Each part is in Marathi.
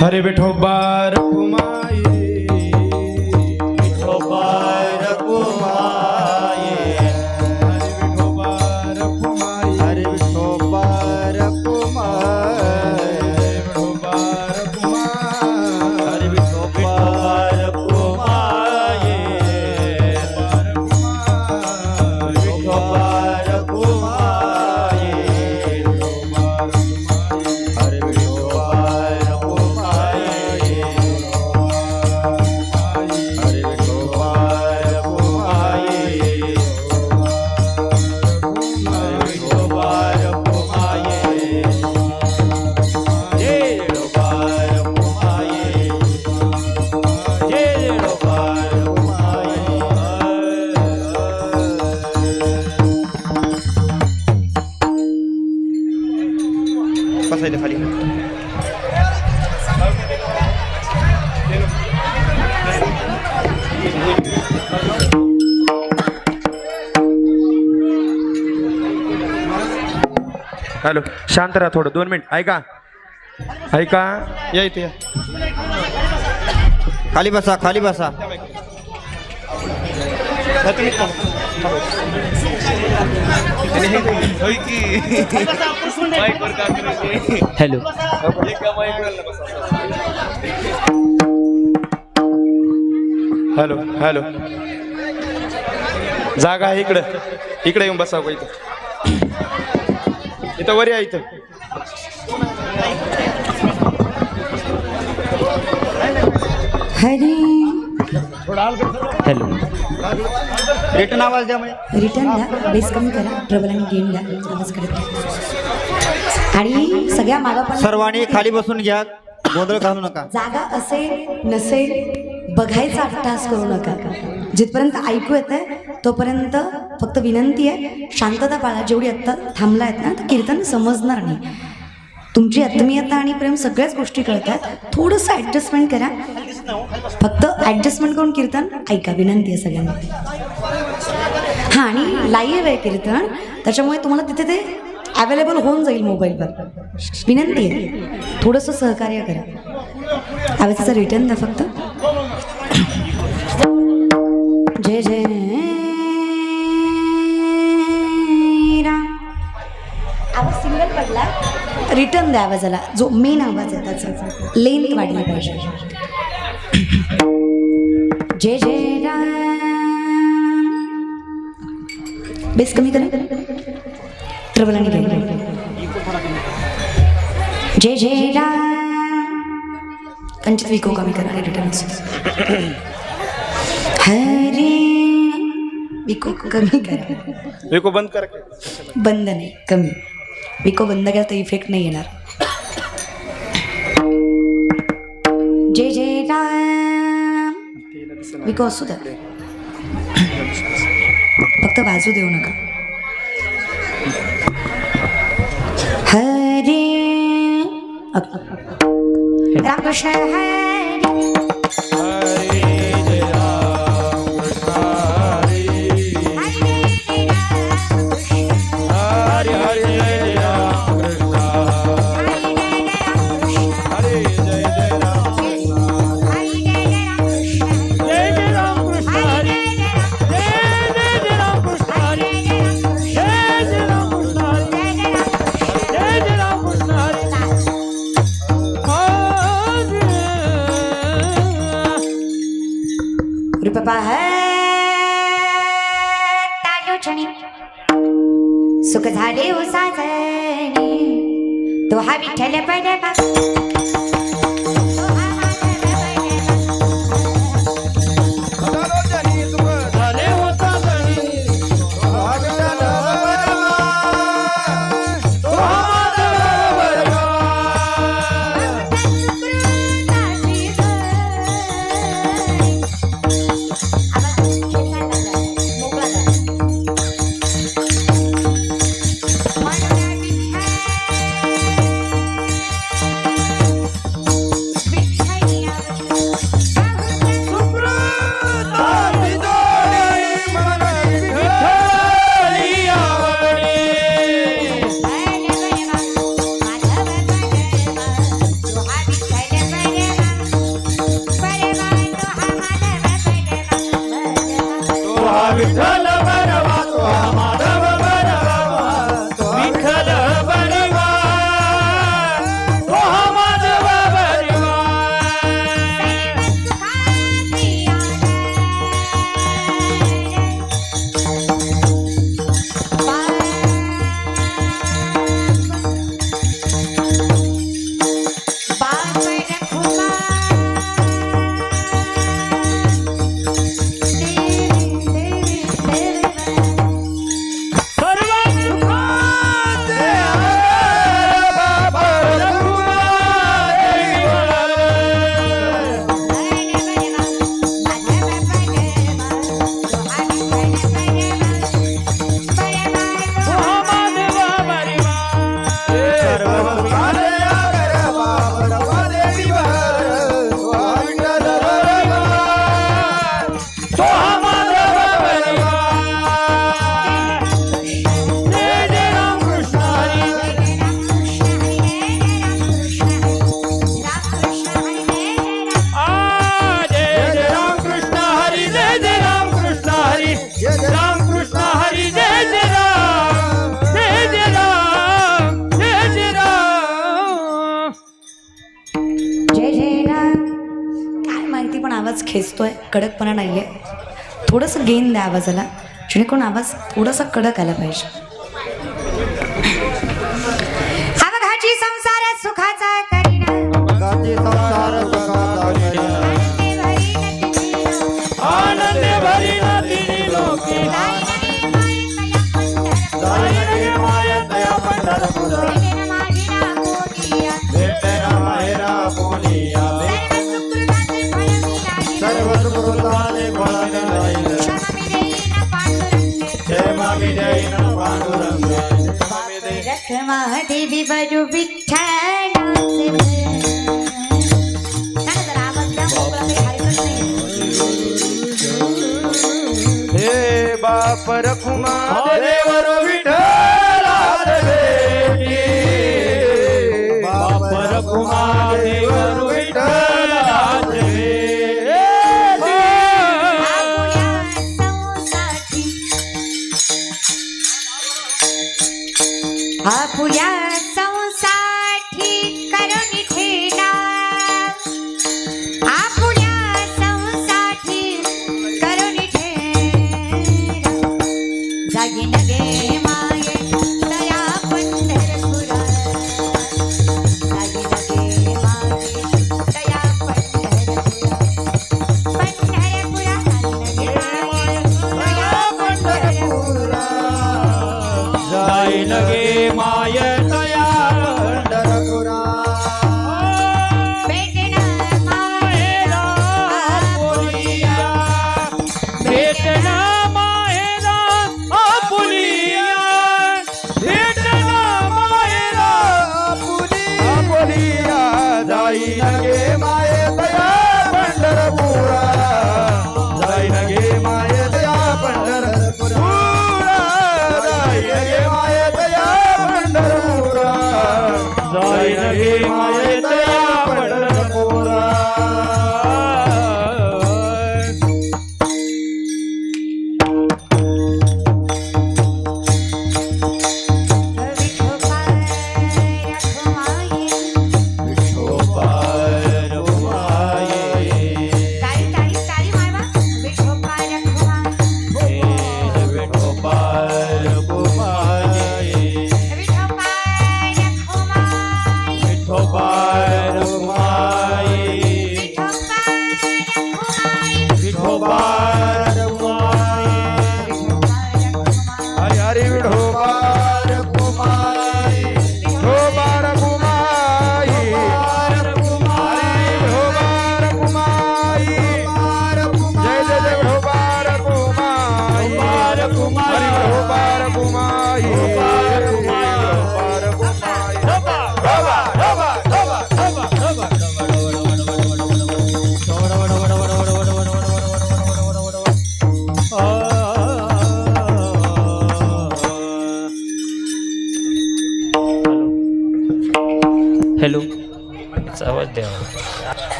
हरे बेठो बार घुमाई हॅलो शांत राहा थोडं दोन मिनिट. ऐका. ऐका. या इथे या. खाली बसा खाली बसा. हॅलो. Hello hello. जागा आहे इकडं. इकडे येऊन बसावं का इथं इथं वर या इथं. हरी. हॅलो. रिटर्न आवाज द्या म्हणजे. रिटर्न द्या बेस कमी करा. ट्रबल आणि गेम द्या आवाज करत राहा. आणि सगळ्या मागा पण सर्वांनी खाली बसून घ्या. गोंधळ घालू नका. जागा असेल नसेल बघायचा अट्टास करू नका. जिथपर्यंत ऐकू येत आहे तोपर्यंत फक्त विनंती आहे शांतता पाळा जेवढी आत्ता थांबला आहेत ना तर कीर्तन समजणार नाही. तुमची आत्मीयता आणि प्रेम सगळ्याच गोष्टी कळतात. थोडंसं ॲडजस्टमेंट करा. फक्त ॲडजस्टमेंट करून कीर्तन ऐका विनंती आहे सगळ्यांना. हां आणि लाईव्ह आहे कीर्तन. त्याच्यामुळे तुम्हाला तिथे ते अवेलेबल होऊन जाईल मोबाईलवर विनंती आहे. थोडंसं सहकार्य करा. आवाजाचा रिटर्न द्या फक्त. जय जय. रिटर्न द्या आवाजाला. जो मेन आवाज आहे त्याचा. लेंथ वाढली पाहिजे. जय जय राम बेस कमी करा. ट्रबल आणि जय जय राम कंचित विको कमी करा. आणि रिटर्न हरे. विको कमी करा. विको बंद कर बंद नाही. कमी. विको बंद केला तर इफेक्ट नाही येणार. जे जे राम. विको असू द्या. फक्त बाजू देऊ नका. हरे. रामकृष्ण हरे. रुपपा टाळ्योचणी सुख झाले हो तो हा विठ्ठल बडबा Hallelujah. आवाज खेचतो आहे कडकपणा नाही आहे थोडंसं गेन द्या आवाजाला जेणेकरून आवाज थोडासा कडक आला पाहिजे. देवी बरू विठ्ठल पर कुमार विठला देवी बापर कुमार Marina.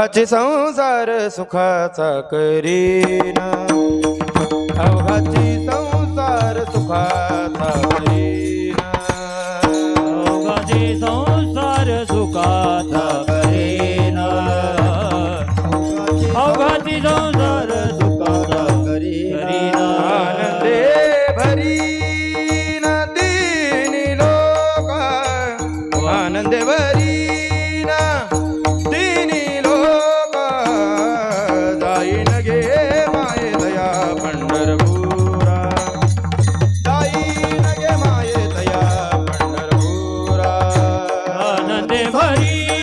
अवघाचे संसार सुखाचा करीना. अवघाचे संसार सुखाचा